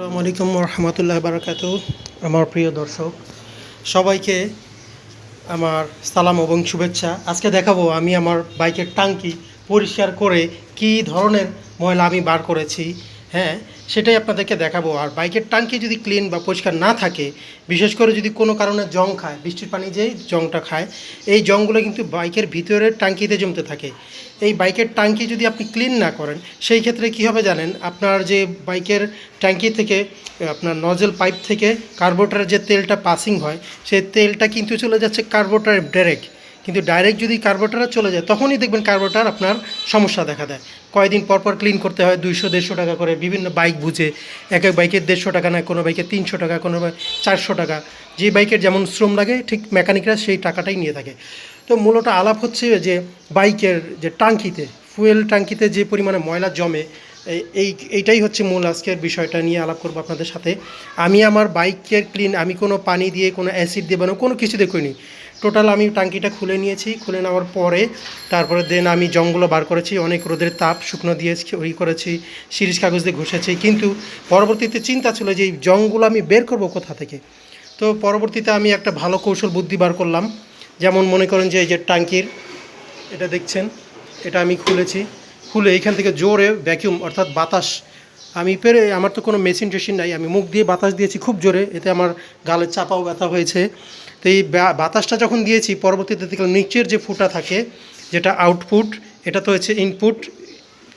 আসসালামু আলাইকুম রহমতুল্লাহ বারকাত আমার প্রিয় দর্শক, সবাইকে আমার সালাম এবং শুভেচ্ছা। আজকে দেখাবো আমি আমার বাইকের টাঙ্কি পরিষ্কার করে কি ধরনের ময়লা আমি বার করেছি। হ্যাঁ সেটাই আপনাদেরকে দেখাবো। আর বাইকের টাঙ্কি যদি ক্লিন বা পরিষ্কার না থাকে, বিশেষ করে যদি কোনো কারণে জং খায়, বৃষ্টির পানি যেই জংটা খায়, এই জংগুলো কিন্তু বাইকের ভিতরের টাঙ্কিতে জমতে থাকে। এই বাইকের টাঙ্কি যদি আপনি ক্লিন না করেন, সেই ক্ষেত্রে কী হবে জানেন? আপনার যে বাইকের ট্যাঙ্কি থেকে, আপনার নজেল পাইপ থেকে কার্বোটারের যে তেলটা পাসিং হয়, সেই তেলটা কিন্তু চলে যাচ্ছে কার্বোটারে ডাইরেক্ট কিন্তু ডাইরেক্ট যদি কার্বোটারে চলে যায়, তখনই দেখবেন কার্বোটার আপনার সমস্যা দেখা দেয়। কয়দিন পর পর ক্লিন করতে হয়, দুইশো, দেড়শো টাকা করে বিভিন্ন বাইক বুঝে। এক এক বাইকের দেড়শো টাকা নেয়, কোনো বাইকের তিনশো টাকা, কোনো বাইক চারশো টাকা। যে বাইকের যেমন শ্রম লাগে, ঠিক মেকানিকরা সেই টাকাটাই নিয়ে থাকে। তো মূলত আলাপ হচ্ছে যে বাইকের যে টাঙ্কিতে ফুয়েল টাঙ্কিতে যে পরিমাণে ময়লা জমে এই- এই, এইটাই হচ্ছে মূল আজকের বিষয়টা নিয়ে আলাপ করব আপনাদের সাথে। আমি আমার বাইকের ক্লিন আমি কোনো পানি দিয়ে, কোনো অ্যাসিড দিয়ে বানাবো, কোনো কিছু করিনি। টোটাল আমি টাঙ্কিটা খুলে নিয়েছি, খুলে নেওয়ার পরে তারপরে দেন আমি জঙ্গলও বার করেছি, অনেক রোদের তাপ, শুকনো দিয়ে ওই করেছি, সিরিজ কাগজ দিয়ে ঘষেছি, কিন্তু পরবর্তীতে চিন্তা ছিল যে এই জংগুলো আমি বের করব কোথা থেকে? তো পরবর্তীতে আমি একটা ভালো কৌশল বুদ্ধি বার করলাম, যেমন মনে করেন যে এই যে টাঙ্কির, এটা দেখছেন, এটা আমি খুলেছি, খুলে এইখান থেকে জোরে ভ্যাকিউম অর্থাৎ বাতাস, আমি পেরে, আমার তো কোনো মেশিন টেশিন নাই, আমি মুখ দিয়ে বাতাস দিয়েছি খুব জোরে, এতে আমার গালের চাপাও ব্যথা হয়েছে তো এই বাতাসটা যখন দিয়েছি, পরবর্তীতে দেখলাম নিচের যে ফুটা থাকে, যেটা আউটপুট এটা তো হচ্ছে ইনপুট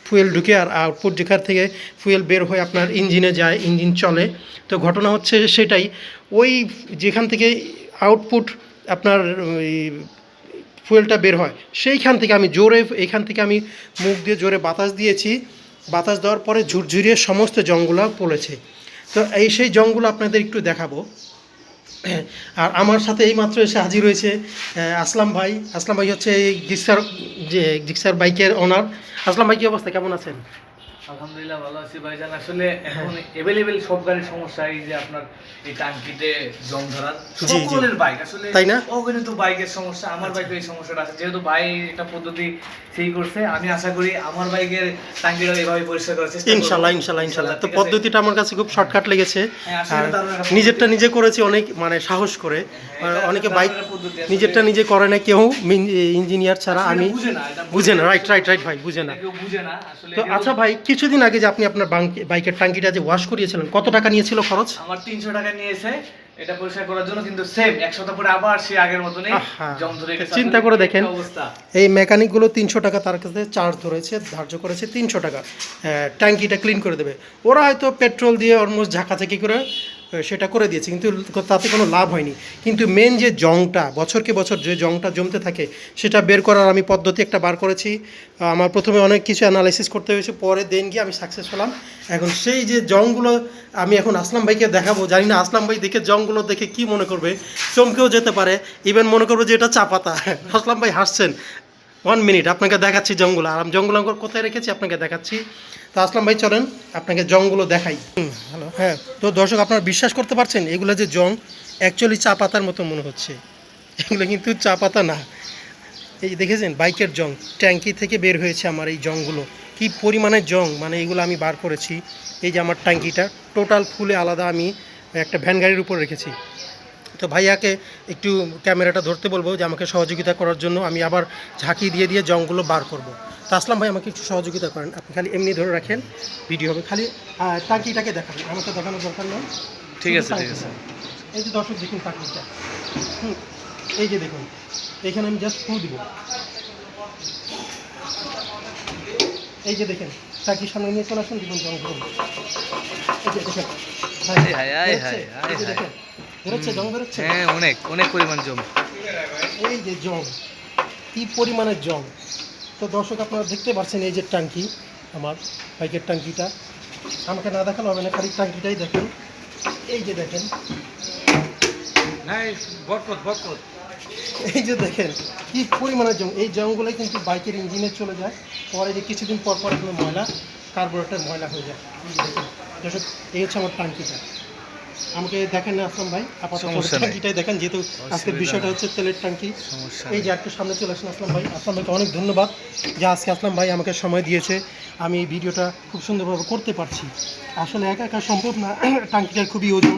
ফুয়েল ঢুকে আর আউটপুট যেখান থেকে ফুয়েল বের হয়ে আপনার ইঞ্জিনে যায় ইঞ্জিন চলে। তো ঘটনা হচ্ছে সেটাই, ওই যেখান থেকে আউটপুট আপনার ফুয়েলটা বের হয়, সেইখান থেকে আমি জোরে এইখান থেকে আমি মুখ দিয়ে জোরে বাতাস দিয়েছি। বাতাস দেওয়ার পরে ঝুরঝুরিয়ে সমস্ত জংগুলো পড়েছে। তো এই সেই জংগুলো আপনাদের একটু দেখাবো। আর আমার সাথে এই মাত্র এসে হাজির হয়েছে আসলাম ভাই। আসলাম ভাই হচ্ছে এই জিক্সার যে জিক্সার বাইকের ওনার আসলাম ভাই, কী অবস্থা? কেমন আছেন? আলহামদুলিল্লাহ ভালো আছি ভাইজান। আসলে এখন এভেলেবেল সব গাড়ির সমস্যা এই যে আপনার এই টাঙ্কিতে জং ধরার। সকলের বাইক আসলে তাই না? অগণিত বাইকের সমস্যা আমার বাইকের এই সমস্যাটা আছে। যেহেতু ভাই এটা পদ্ধতি সেই করছে আমি আশা করি আমার বাইকের টাঙ্কিটা এভাবে পরিষ্কার করার চেষ্টা করব। ইনশাল্লাহ ইনশাল্লাহ ইনশাল্লাহ। তো পদ্ধতিটা আমার কাছে খুব শর্টকাট লেগেছে। হ্যাঁ, নিজেরটা নিজে করেছি অনেক মানে সাহস করে। অনেকে বাইক। নিজেরটা নিজে করে না কেউ ইঞ্জিনিয়ার ছাড়া আমি বুঝে না, রাইট রাইট রাইট ভাই বুঝে না। তো আচ্ছা ভাই কিছুদিন আগে যে আপনি আপনার বাইকের টাঙ্কিটা যে ওয়াশ করিয়েছিলেন কত টাকা নিয়েছিল খরচ? আমার তিনশো টাকা নিয়েছে এটা পরিষ্কার করার জন্য কিন্তু সেম এক সপ্তাহ পরে আবার সে আগের মতনই জম ধরে গেছে। চিন্তা করে দেখেন। এই মেকানিকগুলো তিনশো টাকা তার কাছে চার্জ ধরেছে ধার্য করেছে তিনশো টাকা। ট্যাঙ্কিটা ক্লিন করে দেবে। ওরা হয়তো পেট্রোল দিয়ে অলমোস্ট ঝাঁকাঝাঁকি করে সেটা করে দিয়েছে, কিন্তু তাতে কোনো লাভ হয়নি। কিন্তু মেন যে জংটা, বছরকে বছর যে জংটা জমতে থাকে, সেটা বের করার আমি পদ্ধতি একটা বার করেছি। আমার প্রথমে অনেক কিছু অ্যানালাইসিস করতে হয়েছে, পরে দেন গিয়ে আমি সাকসেস হলাম। এখন সেই যে জংগুলো আমি এখন আসলাম ভাইকে দেখাবো, জানি না আসলাম ভাই দেখে জংগুলো দেখে কি মনে করবে, চমকেও যেতে পারে। ইভেন মনে করবে যে এটা চা পাতা। আসলাম ভাই, হাসছেন। ওয়ান মিনিট আপনাকে দেখাচ্ছি জঙ্গল। আর আমি জঙ্গল আমি কোথায় রেখেছি? আপনাকে দেখাচ্ছি। তো আসলাম ভাই চলেন আপনাকে জংগুলো দেখাই। হ্যালো হ্যাঁ তো দর্শক আপনারা বিশ্বাস করতে পারছেন? এগুলো যে জং অ্যাকচুয়ালি চা পাতার মতো মনে হচ্ছে। এগুলো কিন্তু চা পাতা না। এই দেখেছেন বাইকের জং। ট্যাঙ্কি থেকে বের হয়েছে আমার এই জংগুলো। কি পরিমাণে জং মানে এগুলো আমি বার করেছি। এই যে আমার ট্যাঙ্কিটা টোটাল ফুলে আলাদা আমি একটা ভ্যান গাড়ির উপর রেখেছি। তো ভাইয়াকে একটু ক্যামেরাটা ধরতে বলব যে আমাকে সহযোগিতা করার জন্য আমি আবার ঝাঁকি দিয়ে দিয়ে জংগুলো বার করব তো আসলাম ভাই আমাকে একটু সহযোগিতা করেন আপনি খালি এমনি ধরে রাখেন ভিডিও হবে খালি টাঙ্কিটাকে দেখান আমাকে দেখানোর দরকার নেই ঠিক আছে, ঠিক আছে। এই যে দর্শক দেখুন টাঙ্কিটা হুম, এই যে দেখুন এখানে আমি জাস্ট ফু দিব এই যে দেখেন টাঙ্কির সামনে নিয়ে চলে আসুন দেখুন জং ধরুন এই যে দেখেন হায়, হায়, হায়? হায়, হায়। দেখেন বেরোচ্ছে জং বেরোচ্ছে হ্যাঁ অনেক অনেক পরিমাণ জম এই যে জং কি পরিমাণের জং? তো দর্শক আপনারা দেখতে পাচ্ছেন এই যে টাঙ্কি আমার বাইকের টাঙ্কিটা আমাকে না দেখানো হবে না খালি টাঙ্কিটাই দেখেন। এই যে দেখেন। এই যে দেখেন কি পরিমাণের জং? এই জংগুলোই কিন্তু বাইকের ইঞ্জিনে চলে যায়। পরে যে কিছুদিন পর পর এগুলো ময়লা কার্বোরেটর ময়লা হয়ে যায়। এই দর্শক এই হচ্ছে আমার টাঙ্কিটা আমাকে দেখেন না আসলাম ভাই আপাতত। ট্যাঙ্কিটাই দেখেন যেহেতু আজকের বিষয়টা হচ্ছে তেলের ট্যাঙ্কি। এই যে একটু সামনে চলে আসেন আসলাম ভাই। আসলাম ভাইকে অনেক ধন্যবাদ যে আজকে আসলাম ভাই আমাকে সময় দিয়েছে। আমি এই ভিডিওটা খুব সুন্দরভাবে করতে পারছি। আসলে একা একা সম্ভব না ট্যাঙ্কিটার খুবই ওজন।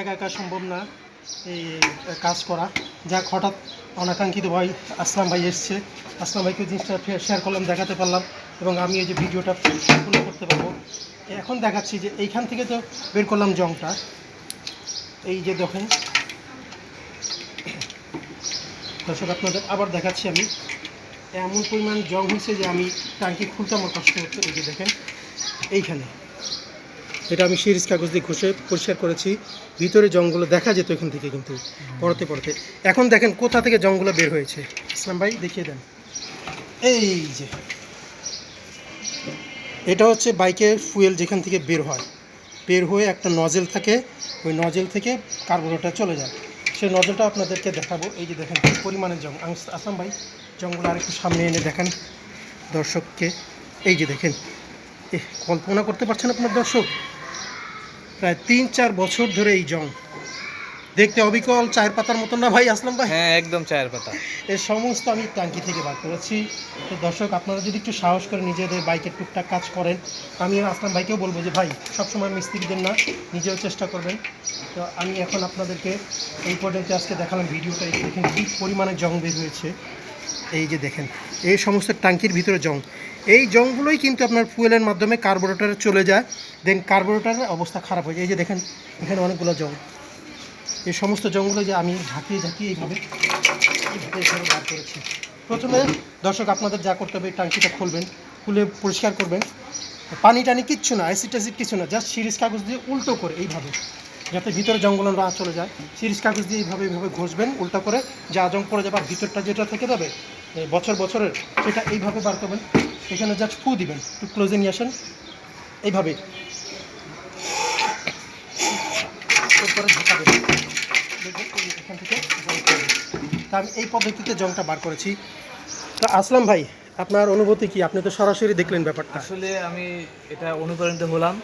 একা একা সম্ভব না এই কাজ করা। যাক হঠাৎ অনাকাঙ্ক্ষিত ভাই আসলাম ভাই এসছে। আসলাম ভাইকে জিনিসটা শেয়ার করলাম দেখাতে পারলাম। এবং আমি এই যে ভিডিওটা সম্পূর্ণ করতে পারব। এখন দেখাচ্ছি যে এইখান থেকে তো বের করলাম জংটা। এই যে দেখেন। দর্শক, আপনাদের আবার দেখাচ্ছি আমি। এমন পরিমাণ জং হয়েছে যে আমি টাঙ্কি খুলতে আমার কষ্ট হচ্ছে। এই যে দেখেন, এইখানে। এটা আমি সিরিজ কাগজ দিয়ে ঘষে পরিষ্কার করেছি। ভিতরে জংগুলো দেখা যেত এখান থেকে কিন্তু পড়তে পড়তে এখন দেখেন কোথা থেকে জংগুলো বের হয়েছে। ইসলাম ভাই, দেখিয়ে দেন। এই যে। এটা হচ্ছে বাইকের ফুয়েল যেখান থেকে বের হয়। বের হয়ে একটা নজেল থাকে, ওই নজেল থেকে কার্বোরেটর চলে যায়। সেই নজেলটা আপনাদেরকে দেখাবো। এই যে দেখেন পরিমাণের জং আস- আসাম ভাই জংগুলো আরেকটু সামনে এনে দেখান দর্শককে। এই যে দেখেন কল্পনা করতে পারছেন আপনার দর্শক? প্রায় তিন চার বছর ধরে এই জং। দেখতে অবিকল চায়ের পাতার মতন না ভাই আসলাম ভাই? হ্যাঁ একদম চায়ের পাতা। এর সমস্ত আমি ট্যাঙ্কি থেকে বার করেছি। তো দর্শক আপনারা যদি একটু সাহস করে নিজেদের বাইকের টুকটাক কাজ করেন আমি আসলাম ভাইকেও বলব যে ভাই সবসময় মিস্ত্রিদের না নিজেও চেষ্টা করবেন। তো আমি এখন আপনাদেরকে এই পর্যন্ত আজকে দেখালাম ভিডিওটা। এই দেখেন কী পরিমাণে জং বের হয়েছে। এই যে দেখেন এই সমস্ত ট্যাঙ্কির ভিতরে জং। এই জংগুলোই কিন্তু আপনার ফুয়েলের মাধ্যমে কার্বোরেটারে চলে যায়। দেন কার্বোরেটারের অবস্থা খারাপ হয়ে যায়। এই যে দেখেন এখানে অনেকগুলো জং। এই সমস্ত জঙ্গলে যে আমি ঝাঁকিয়ে ঝাঁকিয়ে এইভাবে এইভাবে এখানে বার করেছি। প্রথমে দর্শক, আপনাদের যা করতে হবে, এই টাঙ্কিটা খুলবেন, খুলে পরিষ্কার করবেন। পানি টানি কিচ্ছু না অ্যাসিড ট্যাসিড কিছু না জাস্ট সিরিজ কাগজ দিয়ে উল্টো করে এইভাবে, যাতে ভিতরে জঙ্গল না চলে যায়। সিরিজ কাগজ দিয়ে এইভাবে এইভাবে ঘষবেন, উল্টো করে যা জং পড়ে যাবে ভিতরটা যেটা থেকে যাবে বছর বছরের, সেটা এইভাবে বার করবেন। এখানে জাস্ট ফু দিবেন, একটু ক্লোজে নিয়ে আসেন। এইভাবে এরপরে ঢাকা দেবেন দেখবেন এই এখান থেকে জং পড়বে। তা আমি এই পদ্ধতিতে জংটা বার করেছি। তা আসলাম ভাই, আপনার অনুভূতি কি? আপনি তো সরাসরি দেখলেন ব্যাপারটা। আসলে আমি এটা অনুপ্রাণিত হলাম।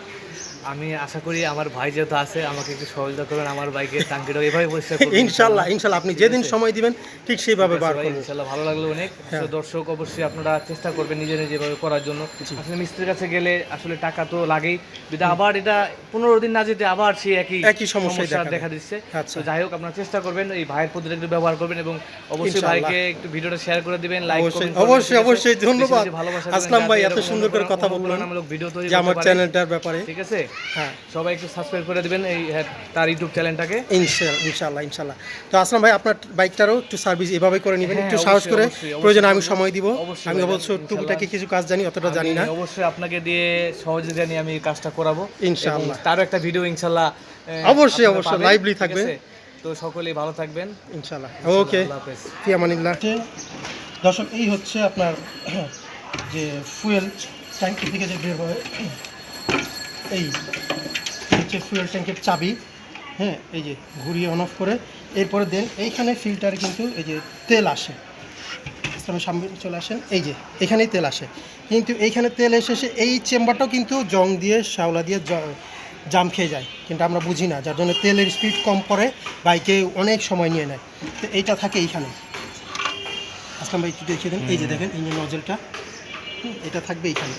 আমি আশা করি আমার ভাই যেহেতু আছে আমাকে একটু সহযোগিতা করবেন আমার বাইকের টাঙ্কিটা এভাবে পরিষ্কার করবেন। ইনশাল্লাহ ইনশাল্লাহ আপনি যেদিন সময় দিবেন ঠিক সেইভাবে বার ভাই, করব ইনশাল্লাহ ভালো লাগল অনেক। হ্যাঁ। তো দর্শক অবশ্যই আপনারা চেষ্টা করবেন নিজে নিজে এভাবে করার জন্য। আসলে মিস্ত্রির কাছে গেলে আসলে টাকা তো লাগেই। যদি আবার এটা পনেরো দিন না যেতে আবার সেই একই একই সমস্যাই দেখা দিচ্ছে। আচ্ছা। তো যাই হোক আপনারা চেষ্টা করবেন এই ভাইয়ের পদ্ধতি একটু ব্যবহার করবেন এবং অবশ্যই ভাইকে একটু ভিডিওটা শেয়ার করে দিবেন লাইক অবশ্যই অবশ্যই অবশ্যই ধন্যবাদ। আসলাম ভাই এত সুন্দর করে কথা বললেন। ভিডিও তৈরি আমার চ্যানেলটার ব্যাপারে। ঠিক আছে? হ্যাঁ। সবাই একটু সাবস্ক্রাইব করে দিবেন এই হ্যাঁ, তার ইউটিউব চ্যানেলটাকে ইনশাল্লাহ ইনশাল্লাহ ইনশাল্লাহ তো আসলাম ভাই আপনার বাইকটারও একটু সার্ভিস এভাবে করে নেবেন হ্যাঁ, একটু সাহস করে। প্রয়োজন আমি সময় দিব। আমি অবশ্য ইনশাল্লাহ। টুকিটাকি কিছু কাজ জানি অতটা জানি না। অবশ্যই আপনাকে দিয়ে সহযোগিতা জানি আমি কাজটা করাবো। ইনশাআল্লাহ। এবং তারও একটা ভিডিও ইনশাল্লাহ অবশ্যই, অবশ্যই, লাইভলি থাকবে। তো সকলেই ভালো থাকবেন। ইনশাল্লাহ ওকে ফিয়ামানিল্লাহ দর্শক এই হচ্ছে আপনার যে ফুয়েল ট্যাঙ্কি থেকে যে বের হয়। এই হচ্ছে ফুয়েল ট্যাঙ্কের চাবি। হ্যাঁ এই যে ঘুরিয়ে অন অফ করে। এরপরে দেন এইখানে ফিল্টারে কিন্তু এই যে তেল আসে। ইসলামের সামনে চলে আসেন। এই যে এখানেই তেল আসে। কিন্তু এইখানে তেল এসে এসে এই চেম্বারটাও কিন্তু জং দিয়ে শ্যাওলা দিয়ে জাম খেয়ে যায়। কিন্তু আমরা বুঝি না যার জন্য তেলের স্পিড কম পড়ে বাইকে অনেক সময় নিয়ে নেয়। তো এইটা থাকে এইখানে। আসলাম ভাই একটু দেখিয়ে দেন। এই যে দেখেন ইঞ্জিন নজেলটা হুম, এটা থাকবে এইখানে।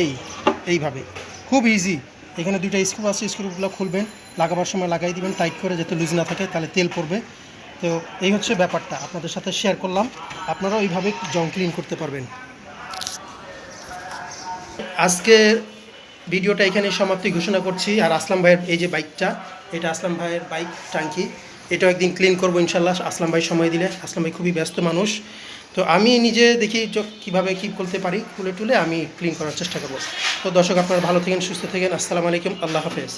এই এইভাবে। খুব ইজি এখানে দুইটা স্ক্রুপ আছে স্ক্রুপগুলো খুলবেন, লাগাবার সময় লাগাই দিবেন টাইট করে যাতে লুজ না থাকে, তাহলে তেল পড়বে। তো এই হচ্ছে ব্যাপারটা, আপনাদের সাথে শেয়ার করলাম। আপনারাও এইভাবে জং ক্লিন করতে পারবেন। আজকে ভিডিওটা এখানে সমাপ্তি ঘোষণা করছি। আর আসলাম ভাইয়ের এই যে বাইকটা এটা আসলাম ভাইয়ের বাইক টাঙ্কি এটাও একদিন ক্লিন করব ইনশাল্লাহ। আসলাম ভাই সময় দিলে। আসলাম ভাই খুবই ব্যস্ত মানুষ। তো আমি নিজে দেখি চোখ কীভাবে কী করতে পারি, খুলে টুলে আমি ক্লিন করার চেষ্টা করব। তো দর্শক, আপনারা ভালো থাকেন, সুস্থ থাকেন, আসসালামু আলাইকুম, আল্লাহ হাফেজ।